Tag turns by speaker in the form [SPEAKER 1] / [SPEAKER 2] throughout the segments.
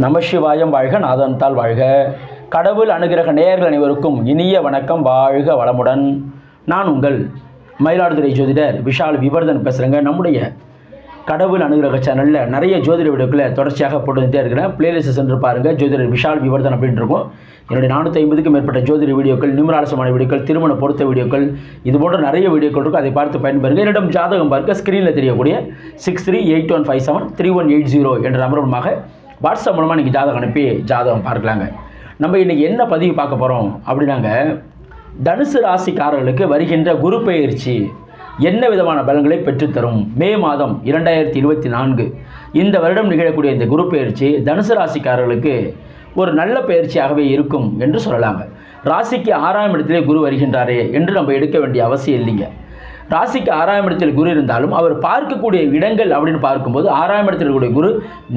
[SPEAKER 1] நமசிவாயம் வாழ்க நாதந்தால் வாழ்க. கடவுள் அனுகிரக நேயர்கள் அனைவருக்கும் இனிய வணக்கம். வாழ்க வளமுடன். நான் உங்கள் மயிலாடுதுறை ஜோதிடர் விஷால் விவர்தன் பேசுகிறேங்க நம்முடைய கடவுள் அனுகிரக சேனலில் நிறைய ஜோதிட வீடியோக்களை தொடர்ச்சியாக போட்டுகிட்டே இருக்கிறேன். பிளேலிஸ்ட் சென்று பாருங்கள் ஜோதிடர் விஷால் விவர்தன் அப்படின்னு இருக்கும் என்னுடைய நானூற்றி ஐம்பதுக்கும் மேற்பட்ட ஜோதிட வீடியோக்கள் நிமிராலசமான வீடியோக்கள் திருமண பொருத்த வீடியோக்கள் இது போன்ற நிறைய வீடியோக்கள் இருக்கும் அதை பார்த்து பயன்பெறுங்க. என்னிடம் ஜாதகம் பார்க்க ஸ்க்ரீனில் தெரியக்கூடிய six three eight one five seven three one eight zero என்ற நம்பர் மூலமாக வாட்ஸ்அப் மூலமாக இன்றைக்கி ஜாதகம் அனுப்பி ஜாதகம் பார்க்கலாங்க. நம்ம இன்றைக்கி என்ன பதிவு பார்க்க போகிறோம் அப்படின்னாங்க தனுசு ராசிக்காரர்களுக்கு வருகின்ற குரு பயிற்சி என்ன விதமான பலன்களை பெற்றுத்தரும்? மே மாதம் இரண்டாயிரத்தி இருபத்தி நான்கு. இந்த வருடம் நிகழக்கூடிய இந்த குரு பயிற்சி தனுசு ராசிக்காரர்களுக்கு ஒரு நல்ல பயிற்சியாகவே இருக்கும் என்று சொல்லலாங்க. ராசிக்கு ஆறாம் இடத்திலே குரு வருகின்றாரே என்று நம்ம எடுக்க வேண்டிய அவசியம் இல்லைங்க. ராசிக்கு ஆறாம் இடத்தில் குரு இருந்தாலும் அவர் பார்க்கக்கூடிய இடங்கள் அப்படின்னு பார்க்கும்போது ஆறாம் இடத்தில் இருக்கக்கூடிய குரு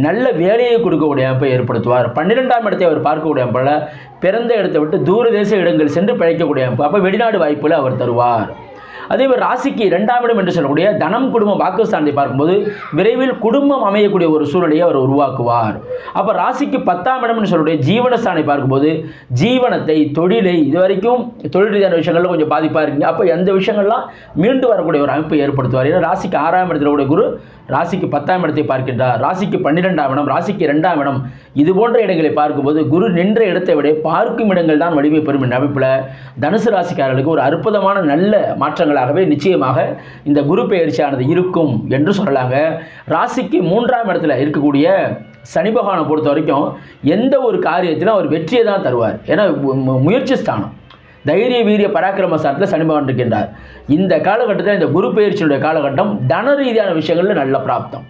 [SPEAKER 1] நல்ல வேலையை கொடுக்கக்கூடிய அமைப்பை ஏற்படுத்துவார். பன்னிரெண்டாம் இடத்தை அவர் பார்க்கக்கூடிய அமைப்பில் பிறந்த இடத்தை விட்டு தூரதேச இடங்கள் சென்று பிழைக்கக்கூடிய அமைப்பு. அப்போ வெளிநாடு வாய்ப்புகளை அவர் தருவார். அதே மாதிரி ராசிக்கு இரண்டாம் இடம் என்று சொல்லக்கூடிய தனம் குடும்பம் வாக்குஸ்தானத்தை பார்க்கும்போது விரைவில் குடும்பம் அமையக்கூடிய ஒரு சூழ்நிலையை அவர் உருவாக்குவார். அப்போ ராசிக்கு பத்தாம் இடம் என்று சொல்லக்கூடிய ஜீவனஸ்தானை பார்க்கும்போது ஜீவனத்தை தொழிலை இது வரைக்கும் தொழில் ரீதியான விஷயங்கள்ல கொஞ்சம் பாதிப்பாக இருக்குங்க. அப்போ எந்த விஷயங்கள்லாம் மீண்டு வரக்கூடிய ஒரு அமைப்பை ஏற்படுத்துவார்? ஏன்னா ராசிக்கு ஆறாம் இடத்துல கூட குரு ராசிக்கு பத்தாம் இடத்தை பார்க்கின்றார். ராசிக்கு பன்னிரெண்டாம் இடம் ராசிக்கு இரண்டாம் இடம் இது போன்ற இடங்களை பார்க்கும்போது குரு நின்ற இடத்தை விட பார்க்கும் இடங்கள் தான் வலிமை பெறும் என்ற அமைப்பில் தனுசு ராசிக்காரர்களுக்கு ஒரு அற்புதமான நல்ல மாற்றங்களாகவே நிச்சயமாக இந்த குரு பெயர்ச்சியானது இருக்கும் என்று சொல்லலாங்க. ராசிக்கு மூன்றாம் இடத்துல இருக்கக்கூடிய சனி பகவானை பொறுத்த வரைக்கும் எந்த ஒரு காரியத்திலும் அவர் வெற்றியை தான் தருவார். ஏன்னா முயற்சி ஸ்தானம். தைரிய வீரிய பராக்கிரம சாரத்தில் சனி பகவான் இருக்கின்றார். இந்த காலகட்டத்தில் இந்த குரு பயிற்சியினுடைய காலகட்டம் தன ரீதியான விஷயங்களில் நல்ல பிராப்தம்.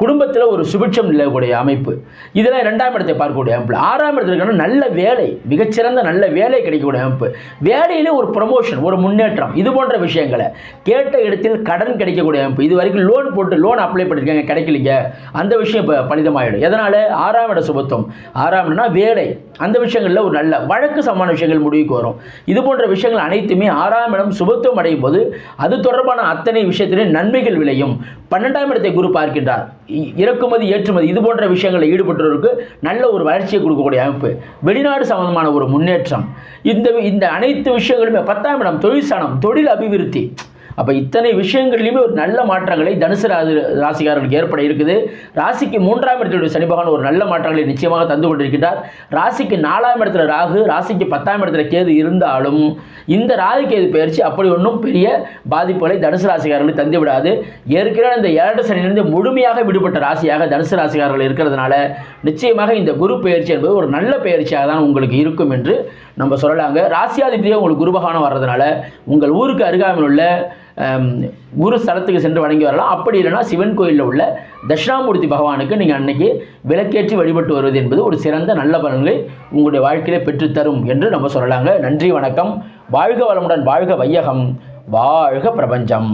[SPEAKER 1] குடும்பத்தில் ஒரு சுபிட்சம் நிலவக்கூடிய அமைப்பு. இதெல்லாம் ரெண்டாம் இடத்தை பார்க்கக்கூடிய அமைப்பு. ஆறாம் இடத்துல இருக்கணும் நல்ல வேலை மிகச்சிறந்த நல்ல வேலை கிடைக்கக்கூடிய அமைப்பு. வேலையிலே ஒரு ப்ரொமோஷன் ஒரு முன்னேற்றம் இது போன்ற விஷயங்களை கேட்ட இடத்தில் கடன் கிடைக்கக்கூடிய அமைப்பு. இது வரைக்கும் லோன் போட்டு லோன் அப்ளை பண்ணியிருக்காங்க கிடைக்கலைங்க. அந்த விஷயம் இப்போ பலிதமாகிடும் எதனால்? ஆறாம் இட சுபத்துவம். ஆறாம் இடம்னா வேலை. அந்த விஷயங்களில் ஒரு நல்ல வழக்கு சமமான விஷயங்கள் முடிவுக்கு வரும். இது போன்ற விஷயங்கள் அனைத்துமே ஆறாம் இடம் சுபத்துவம் அடையும் போது அது தொடர்பான அத்தனை விஷயத்திலே நன்மைகள் விளையும். பன்னெண்டாம் இடத்தை குரு பார்க்கின்றார். இறக்குமதி ஏற்றுமதி இது போன்ற விஷயங்களில் ஈடுபட்டவருக்கு நல்ல ஒரு வளர்ச்சியை கொடுக்கக்கூடிய அமைப்பு. வெளிநாடு சம்பந்தமான ஒரு முன்னேற்றம். இந்த இந்த அனைத்து விஷயங்களுமே பத்தாம் இடம் தொழில் தொழில் அபிவிருத்தி. அப்போ இத்தனை விஷயங்கள்லையுமே ஒரு நல்ல மாற்றங்களை தனுசு ராசி ராசிக்காரர்களுக்கு ஏற்பட இருக்குது. ராசிக்கு மூன்றாம் இடத்துல சனி பகவான் ஒரு நல்ல மாற்றங்களை நிச்சயமாக தந்து கொண்டிருக்கிறார் ராசிக்கு நாலாம் இடத்துல ராகு ராசிக்கு பத்தாம் இடத்துல கேது இருந்தாலும் இந்த ராகு கேது பயிற்சி அப்படி ஒன்றும் பெரிய பாதிப்புகளை தனுசு ராசிக்காரர்களுக்கு தந்து விடாது. ஏற்கனவே இந்த ஏழரை சனியிலிருந்து முழுமையாக விடுபட்ட ராசியாக தனுசு ராசிக்காரர்கள் இருக்கிறதுனால நிச்சயமாக இந்த குரு பயிற்சி என்பது ஒரு நல்ல பயிற்சியாக தான் உங்களுக்கு இருக்கும் என்று நம்ம சொல்லலாங்க. ராசியாதிபதியாக உங்களுக்கு குருபகானம் வர்றதுனால உங்கள் ஊருக்கு அருகாமையில் உள்ள குரு ஸ்தலத்துக்கு சென்று வணங்கி வரலாம். அப்படி இல்லைன்னா சிவன் கோயிலில் உள்ள தட்சிணாமூர்த்தி பகவானுக்கு நீங்கள் அன்னைக்கு விளக்கேற்றி வழிபட்டு வருவது என்பது ஒரு சிறந்த நல்ல பலன்களை உங்களுடைய வாழ்க்கையிலே பெற்றுத்தரும் என்று நம்ம சொல்லலாங்க. நன்றி வணக்கம். வாழ்க வளமுடன் வாழ்க வையகம். வாழ்க பிரபஞ்சம்.